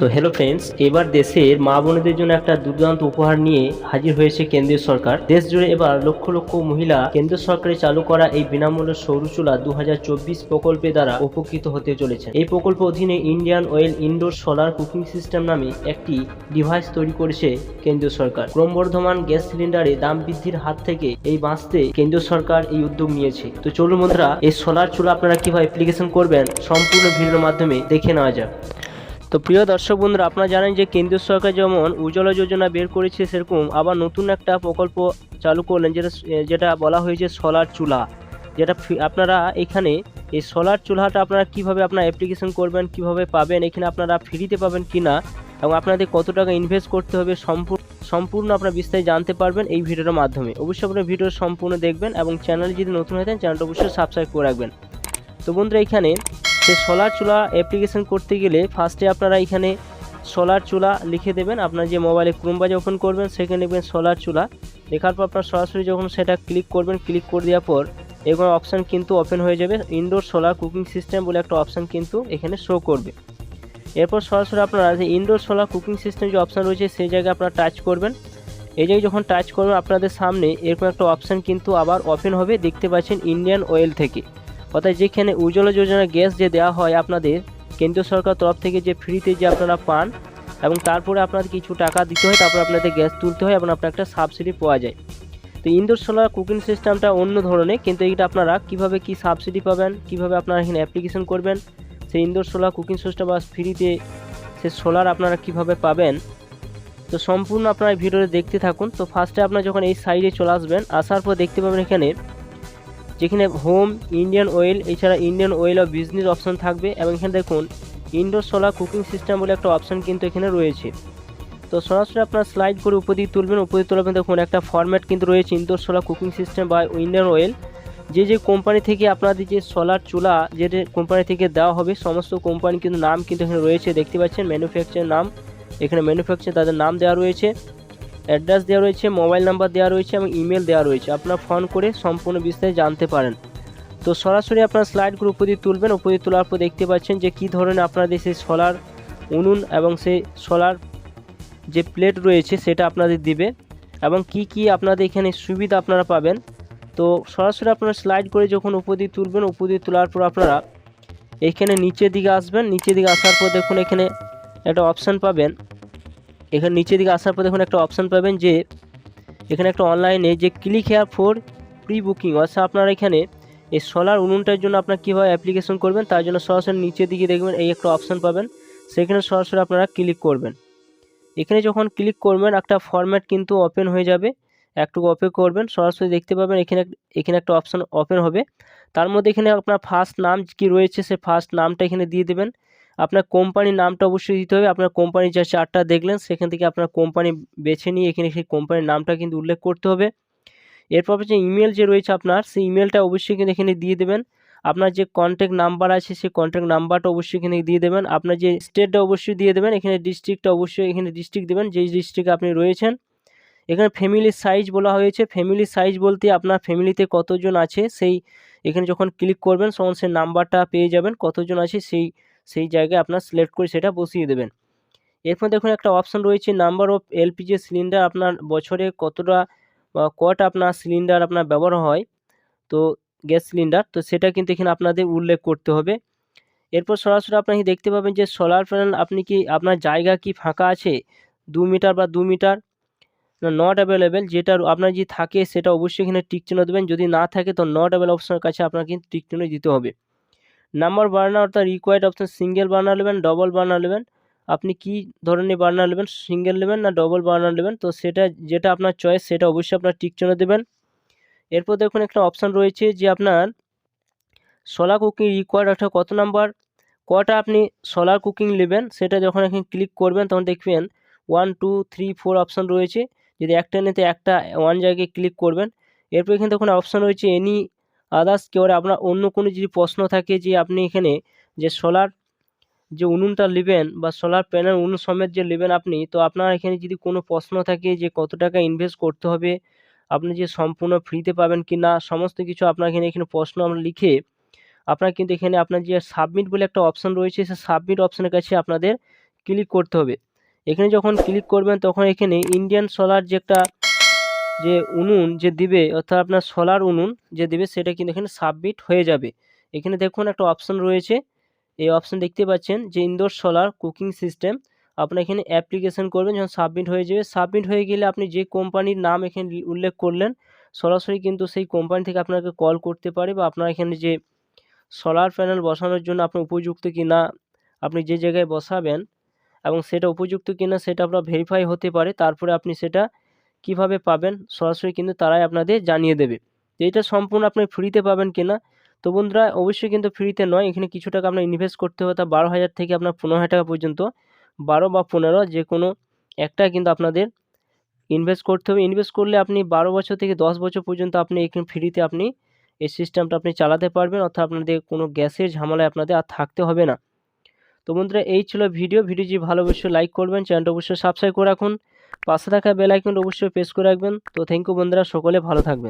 তো hello friends এবার দেশের মা বোনেদের জন্য একটা দুর্দান্ত উপহার নিয়ে হাজির হয়েছে কেন্দ্রীয় সরকার। দেশ জুড়ে এবার লক্ষ লক্ষ মহিলা কেন্দ্র সরকারের চালু করা এই বিনামূল্য সৌরচুলা দু প্রকল্পে দ্বারা উপকৃত হতে চলেছে এই প্রকল্প অধীনে Indian Oil indoor solar cooking system নামে একটি ডিভাইস তৈরি করেছে কেন্দ্রীয় সরকার। ক্রমবর্ধমান গ্যাস সিলিন্ডারে দাম বৃদ্ধির হাত থেকে এই বাঁচতে কেন্দ্রীয় সরকার এই উদ্যোগ নিয়েছে। তো চলুন বন্ধুরা, এই সোলার চুলা আপনারা কীভাবে অ্যাপ্লিকেশন করবেন, সম্পূর্ণ ভিডিওর মাধ্যমে দেখে নেওয়া যাক। তো প্রিয় দর্শক বন্ধুরা, আপনারা জানেন যে কেন্দ্রীয় সরকার যেমন উজ্জ্বলা যোজনা বের করেছে, সেরকম আবার নতুন একটা প্রকল্প চালু করলেন, যেটা যেটা বলা হয়েছে সোলার চুলা। যেটা আপনারা এখানে এই সোলার চুলাটা আপনারা কীভাবে আপনার অ্যাপ্লিকেশন করবেন, কীভাবে পাবেন, এখানে আপনারা ফ্রিতে পাবেন কি না এবং আপনাদের কত টাকা ইনভেস্ট করতে হবে সম্পূর্ণ সম্পূর্ণ আপনারা বিস্তারিত জানতে পারবেন এই ভিডিওর মাধ্যমে। অবশ্যই আপনারা ভিডিও সম্পূর্ণ দেখবেন এবং চ্যানেল যদি নতুন হয়ে থাকেন চ্যানেলটা অবশ্যই সাবস্ক্রাইব করে রাখবেন। তো বন্ধুরা, এখানে সে সোলার চুলা অ্যাপ্লিকেশন করতে গেলে ফার্স্টে আপনারা এখানে সোলার চুলা লিখে দেবেন। আপনার যে মোবাইলে ক্রোম বাজে ওপেন করবেন, সেখানে লিখবেন সোলার চুলা লেখার পর আপনার সরাসরি যখন সেটা ক্লিক করবেন ক্লিক করে দেওয়ার পর এরকম অপশান কিন্তু ওপেন হয়ে যাবে। ইনডোর সোলার কুকিং সিস্টেম বলে একটা অপশান কিন্তু এখানে শো করবে। এরপর সরাসরি আপনারা যে ইনডোর সোলার কুকিং সিস্টেম যে অপশান রয়েছে, সেই জায়গায় আপনারা টাচ করবেন। এই জায়গায় যখন টাচ করবেন, আপনাদের সামনে এরকম একটা অপশান কিন্তু আবার ওপেন হবে। দেখতে পাচ্ছেন ইন্ডিয়ান অয়েল থেকে। অর্থাৎ যেখানে উজ্জ্বলা যোজনা গ্যাস যে দেওয়া হয় আপনাদের, কেন্দ্রীয় সরকার তরফ থেকে যে ফ্রিতে যে আপনারা পান এবং তারপরে আপনাদের কিছু টাকা দিতে হয়, তারপর আপনাদের গ্যাস তুলতে হয় এবং আপনার একটা সাবসিডি পাওয়া যায়। তো ইনডোর সোলার কুকিং সিস্টেমটা অন্য ধরনের, কিন্তু এইটা আপনারা কীভাবে কি সাবসিডি পাবেন, কীভাবে আপনারা এখানে অ্যাপ্লিকেশন করবেন, সেই ইনডোর সোলার কুকিং সিস্টেম বা ফ্রিতে সে সোলার আপনারা কীভাবে পাবেন, তো সম্পূর্ণ আপনারা এই ভিডিওতে দেখতে থাকুন। তো ফার্স্টে আপনারা যখন এই সাইডে চলে আসবেন, আসার পর দেখতে পাবেন এখানে যেখানে হোম ইন্ডিয়ান অয়েল এছাড়া Indian Oil of business option থাকবে এবং এখানে দেখুন ইনডোর সোলার কুকিং সিস্টেম বলে একটা অপশন কিন্তু এখানে রয়েছে। তো সরাসরি আপনার স্লাইড করে উপর দিকে তুলবেন, উপর দিকে তুলবেন দেখুন, একটা ফরম্যাট কিন্তু রয়েছে ইনডোর সোলার কুকিং সিস্টেম বা ইন্ডিয়ান অয়েল যে যে কোম্পানি থেকে আপনাদের যে সোলার চুলা, যে কোম্পানি থেকে দেওয়া হবে, সমস্ত কোম্পানি কিন্তু নাম কিন্তু এখানে রয়েছে, দেখতে পাচ্ছেন ম্যানুফ্যাকচারের নাম। এখানে ম্যানুফ্যাকচার তাদের নাম দেওয়া রয়েছে। অ্যাড্রেস দেওয়া রয়েছে, মোবাইল নাম্বার দেওয়া রয়েছে এবং ইমেল দেওয়া রয়েছে। আপনার ফোন করে সম্পূর্ণ বিস্তারিত জানতে পারেন। তো সরাসরি আপনার স্লাইডগুলো উপর তুলবেন, উপর তোলার পর দেখতে পাচ্ছেন যে কী ধরনের আপনাদের সেই সোলার উনুন এবং সেই সোলার যে প্লেট রয়েছে সেটা আপনাদের দিবে এবং কি কি আপনাদের এখানে সুবিধা আপনারা পাবেন। তো সরাসরি আপনারা স্লাইড করে যখন উপর তুলবেন, উপর তোলার পর আপনারা এখানে নিচের দিকে আসবেন। নিচের দিকে আসার পর দেখুন এখানে একটা অপশান পাবেন। এখানে নিচের দিকে আসার পর দেখুন একটা অপশান পাবেন যে, এখানে একটা অনলাইনে যে click here for pre booking অর্থাৎ আপনারা এখানে এই সোলার উনুনটার জন্য আপনার কীভাবে অ্যাপ্লিকেশন করবেন, তার জন্য সরাসরি নিচের দিকে দেখবেন এই একটা অপশান পাবেন। সেখানে সরাসরি আপনারা ক্লিক করবেন। এখানে যখন ক্লিক করবেন, একটা ফরম্যাট কিন্তু ওপেন হয়ে যাবে। একটু অপেক করবেন, সরাসরি দেখতে পাবেন এখানে এখানে একটা অপশান ওপেন হবে। তার মধ্যে এখানে আপনার ফার্স্ট নাম কি রয়েছে সে ফার্স্ট নামটা এখানে দিয়ে দেবেন। আপনার কোম্পানির নামটা অবশ্যই দিতে হবে। আপনার কোম্পানির যা চার্টটা দেখলেন, সেখান থেকে আপনার কোম্পানি বেছে নিয়ে এখানে সেই কোম্পানির নামটা কিন্তু উল্লেখ করতে হবে। এরপর যে ইমেল যে রয়েছে আপনার, সেই ইমেলটা অবশ্যই কিন্তু এখানে দিয়ে দেবেন। আপনার যে কন্ট্যাক্ট নাম্বার আছে, সেই কন্ট্যাক্ট নাম্বারটা অবশ্যই এখানে দিয়ে দেবেন। আপনার যে স্টেটটা অবশ্যই দিয়ে দেবেন, এখানে ডিস্ট্রিক্টটা অবশ্যই এখানে ডিস্ট্রিক্ট দেবেন, যেই ডিস্ট্রিক্টে আপনি রয়েছেন। এখানে ফ্যামিলি সাইজ বলা হয়েছে। ফ্যামিলি সাইজ বলতে আপনার ফ্যামিলিতে কতজন আছে, সেই এখানে যখন ক্লিক করবেন, তখন সেই নাম্বারটা পেয়ে যাবেন। কতজন আছে, সেই সেই জায়গায় আপনার সিলেক্ট করে সেটা বসিয়ে দেবেন। এরপর দেখুন একটা অপশান রয়েছে নাম্বার অফ এলপিজি সিলিন্ডার আপনার বছরে কতটা বা কটা আপনার সিলিন্ডার আপনার ব্যবহার হয়, তো গ্যাস সিলিন্ডার তো সেটা কিন্তু এখানে আপনাদের উল্লেখ করতে হবে। এরপর সরাসরি আপনাকে দেখতে পাবেন যে সোলার প্যানেল আপনি কি, আপনার জায়গা কি ফাঁকা আছে? দু মিটার বা দু মিটার নট অ্যাভেলেবেল যেটা আপনার যদি থাকে সেটা অবশ্যই এখানে টিক চিহ্ন দেবেন, যদি না থাকে তো নট অ্যাভেল অপশনের কাছে আপনার কিন্তু টিক দিতে হবে। নাম্বার বার্নার অর্থাৎ রিকোয়ার্ড অপশন সিঙ্গেল বার্নার নেবেন ডবল বার্নার নেবেন। আপনি কি ধরনের বার্নার নেবেন? সিঙ্গেল নেবেন না ডবল বার্নার নেবেন? তো সেটা, যেটা আপনার চয়েস সেটা অবশ্যই আপনার টিক চিহ্ন দেবেন। এরপর দেখুন একটা অপশান রয়েছে যে আপনার সোলার কুকিং রিকোয়ার্ড অর্থাৎ কত নাম্বার? কটা আপনি সোলার কুকিং নেবেন? সেটা যখন এখানে ক্লিক করবেন, তখন দেখবেন one two three four option রয়েছে। যদি একটা নিতে একটা ওয়ান জায়গায় ক্লিক করবেন। এরপর এখানে দেখুন অপশান রয়েছে এনি আদার্স কেউ আপনার অন্য কোনো যদি প্রশ্ন থাকে যে আপনি এখানে যে সোলার যে উনুনটা নেবেন বা সোলার প্যানেল উনুন সমেত যে নেবেন আপনি, তো আপনার এখানে যদি কোনো প্রশ্ন থাকে যে কত টাকা ইনভেস্ট করতে হবে, আপনি যে সম্পূর্ণ ফ্রিতে পাবেন কি না সমস্ত কিছু আপনার এখানে এখানে প্রশ্ন আমরা লিখে আপনার কিন্তু এখানে আপনার যে সাবমিট বলে একটা অপশান রয়েছে, সে সাবমিট অপশানের কাছে আপনাদের ক্লিক করতে হবে। এখানে যখন ক্লিক করবেন, তখন এখানে ইন্ডিয়ান সোলার যে একটা যে উনুন যে দিবে, অর্থাৎ আপনার সোলার উনুন যে দিবে, সেটা কিন্তু এখানে সাবমিট হয়ে যাবে। এখানে দেখুন একটা অপশন রয়েছে। এই অপশন দেখতে পাচ্ছেন যে ইনডোর সোলার কুকিং সিস্টেম আপনার এখানে অ্যাপ্লিকেশন করবেন, যখন সাবমিট হয়ে যাবে। সাবমিট হয়ে গেলে আপনি যে কোম্পানির নাম এখানে উল্লেখ করলেন, সরাসরি কিন্তু সেই কোম্পানি থেকে আপনাকে কল করতে পারে বা আপনার এখানে যে সোলার প্যানেল বসানোর জন্য আপনি উপযুক্ত কি না আপনি যে জায়গায় বসাবেন এবং সেটা উপযুক্ত কিনা, সেটা আপনার ভেরিফাই হতে পারে। তারপরে আপনি সেটা কীভাবে পাবেন, সরাসরি কিন্তু তারাই আপনাদের জানিয়ে দেবে। তো এটা সম্পূর্ণ আপনি ফ্রিতে পাবেন কিনা? তো বন্ধুরা, অবশ্যই কিন্তু ফ্রিতে নয়। এখানে কিছু টাকা আপনার ইনভেস্ট করতে হবে। তা বারো হাজার থেকে আপনার পনেরো হাজার টাকা পর্যন্ত, বারো বা পনেরো যে কোনো একটা কিন্তু আপনাদের ইনভেস্ট করতে হবে। ইনভেস্ট করলে আপনি বারো বছর থেকে দশ বছর পর্যন্ত আপনি এখানে ফ্রিতে আপনি এই সিস্টেমটা আপনি চালাতে পারবেন। অর্থাৎ আপনাদের কোনো গ্যাসের ঝামেলায় আপনাদের আর থাকতে হবে না। তো বন্ধুরা, এই ছিল ভিডিও। ভিডিও যদি ভালো অবশ্যই লাইক করবেন। চ্যানেলটা অবশ্যই সাবস্ক্রাইব করে রাখুন। পাশে থাকা বেল আইকনটা অবশ্যই প্রেস করে রাখবেন। তো থ্যাংক ইউ বন্ধুরা, সকলে ভালো থাকবেন।